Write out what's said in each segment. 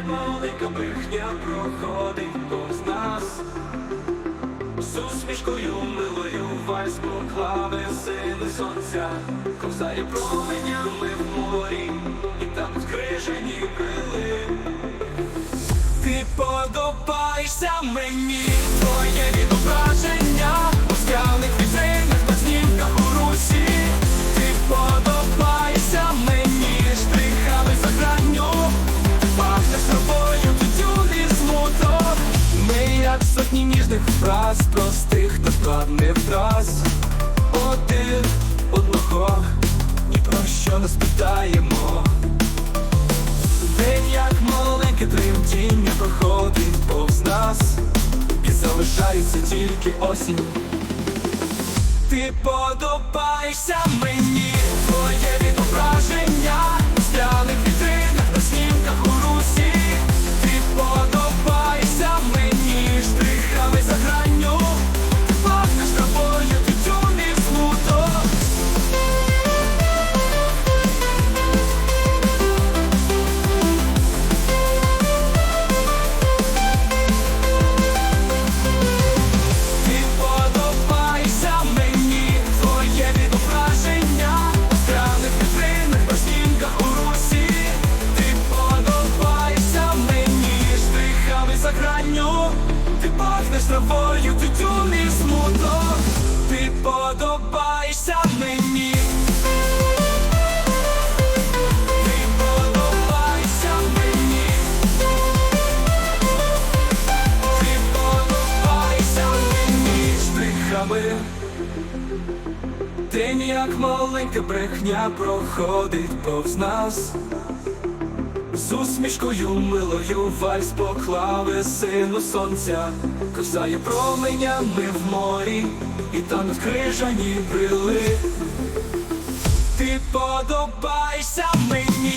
маленька брехня проходить повз нас. З усмішкою милою вальс поклави сини сонця. Ковзає променями в морі, і там скрижені крили Ти подобаєшся мені, твоє відображення сотні ніжних фраз, простих та складних фраз. Один одного, ні про що не спитаємо. День як маленьке тремтіння проходить повз нас І залишається тільки осінь. Ти подобаєшся мені, твоє відображення травою, тютюн і смуток Ти подобаєшся мені. Ти подобаєшся мені. Ти подобаєшся мені. Штрихами. День як маленька брехня проходить повз нас З усмішкою милою вальс поклави сину сонця. Ковзає променями в морі І там крижані брили. Ти подобаєшся мені,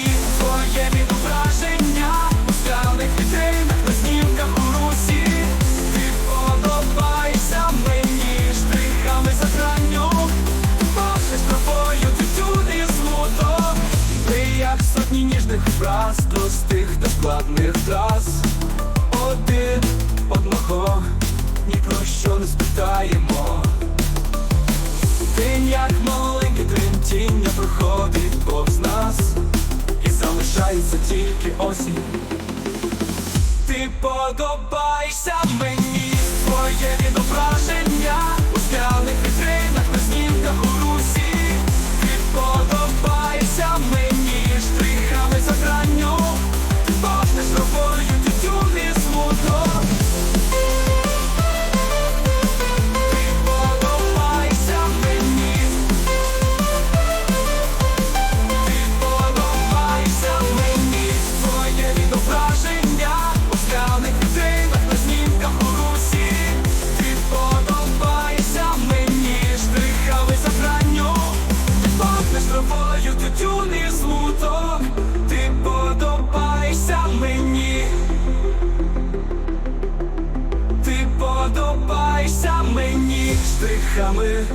ніжних фраз, простих та складних фраз Один одного, ні про що не спитаємо. День як маленьке тремтіння проходить повз нас. І залишається тільки осінь. Ти подобаєшся мені, травою, тютюн і смуток Ти подобаєшся мені. Ти подобаєшся мені. Штрихами